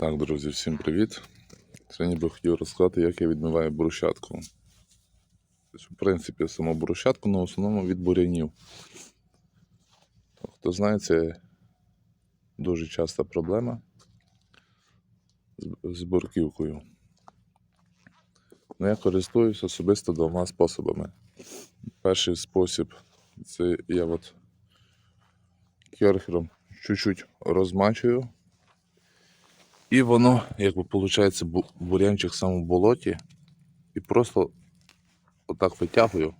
Так, друзі, всім привіт. Сьогодні би хотів розказати, як я відмиваю брусчатку. Тобто, В принципі, саму брусчатку, але в основному від бурянів. Хто знає, це дуже часта проблема з бурківкою. Ну, я користуюсь особисто двома способами. Перший спосіб це я от керхером чуть-чуть розмачую. І воно, якби виходить, бурянчик сам в болоті. І просто отак витягую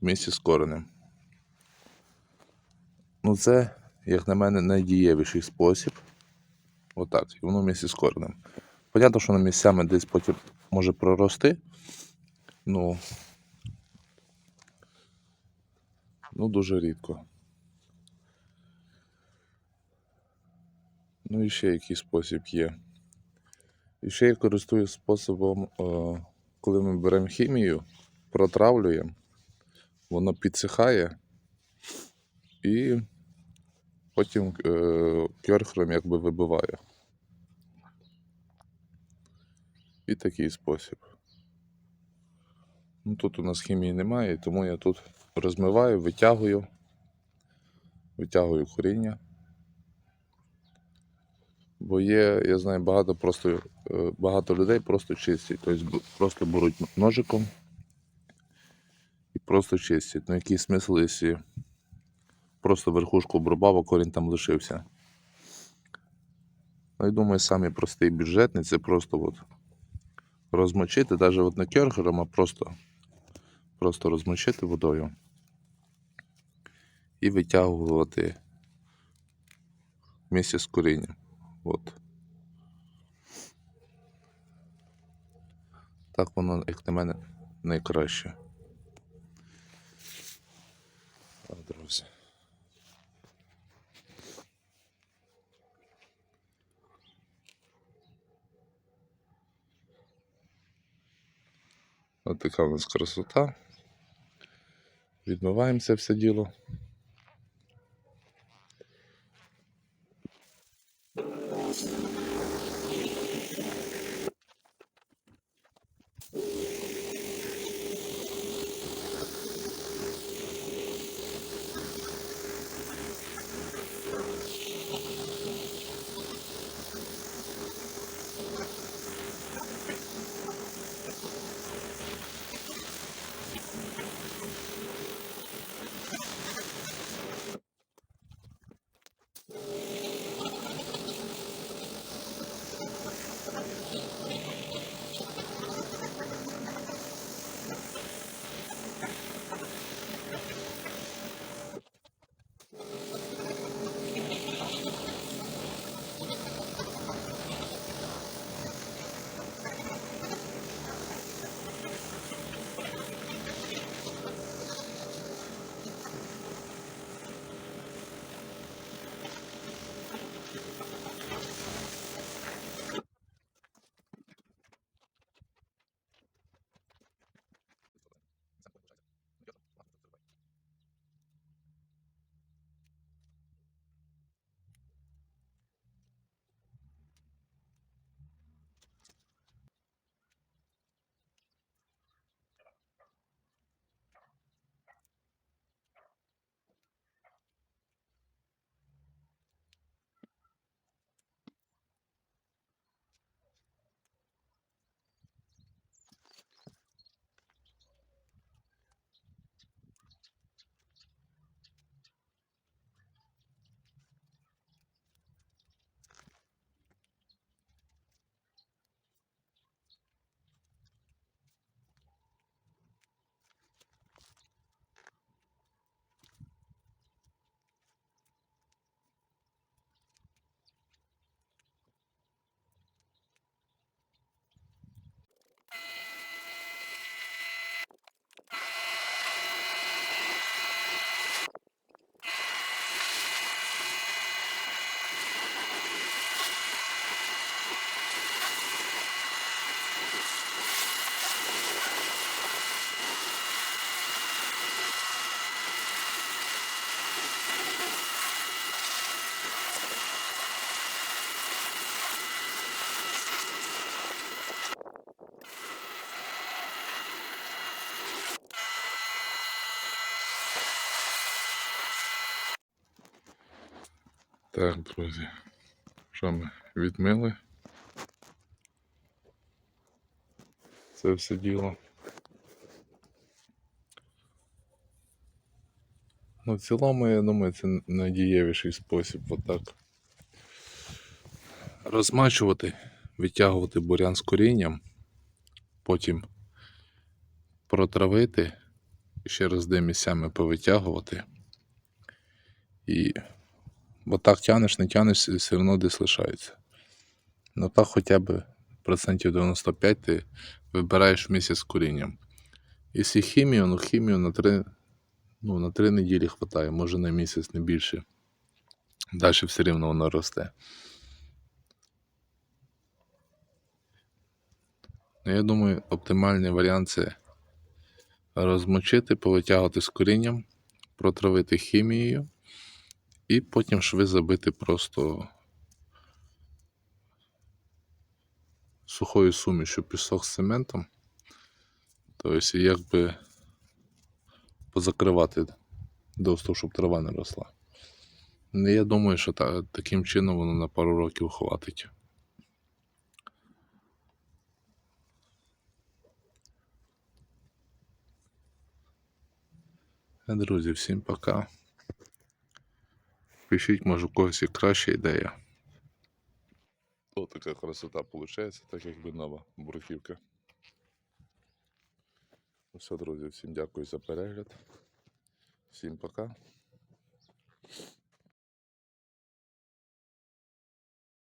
в місці з коренем. Ну, це, як на мене, найдієвіший спосіб. Отак. І воно в місці з коренем. Понятно, що на місцями десь потім може прорости. Ну, ну дуже рідко. Ну і ще який спосіб є. І ще я користуюсь способом, е, коли ми беремо хімію, протравлюємо, воно підсихає і потім е, кьорхером якби вибиває. І такий спосіб. Ну, тут у нас хімії немає, тому я тут розмиваю, витягую, витягую коріння. Бо є, я знаю, багато просто е, багато людей просто чистять. Тобто просто беруть ножиком і просто чистять. Ну який смисл, якщо просто верхушку обрубав, а корінь там лишився. Ну я думаю, самий простий бюджетний це просто от розмочити, навіть от не кергером, а просто, просто розмочити водою і витягувати місце з корінням. От. Так воно, як на мене, найкраще. Так, друзі. Ось така у нас красота. Відмиваємо це все діло. Так, друзі. Що ми відмили? Це все діло. Ну, в цілому, я думаю, це найдієвіший спосіб отак. Розмачувати, витягувати бурян з корінням, потім протравити, ще раз де місцями повитягувати. І бо так тянеш, не тянеш, все одно десь лишається. Ну так хоча б процентів 95 ти вибираєш місяць з корінням. Якщо хімію, ну хімію на 3, ну, на 3 неділі хватає, може на місяць, не більше. Далі все рівно воно росте. Ну, я думаю, оптимальний варіант це розмочити, повитягувати з корінням, протравити хімією і потім шви забити просто сухою сумішю пісок з цементом. Тобто, якби позакривати доступ, щоб трава не росла. Ну, Я думаю, що та, таким чином воно на пару років хватить. Друзі, всім пока. Пишіть, може, у когось і краща ідея. Ось така красота виходить, так якби нова бурхівка. Ну Все, друзі, всім дякую за перегляд. Всім пока.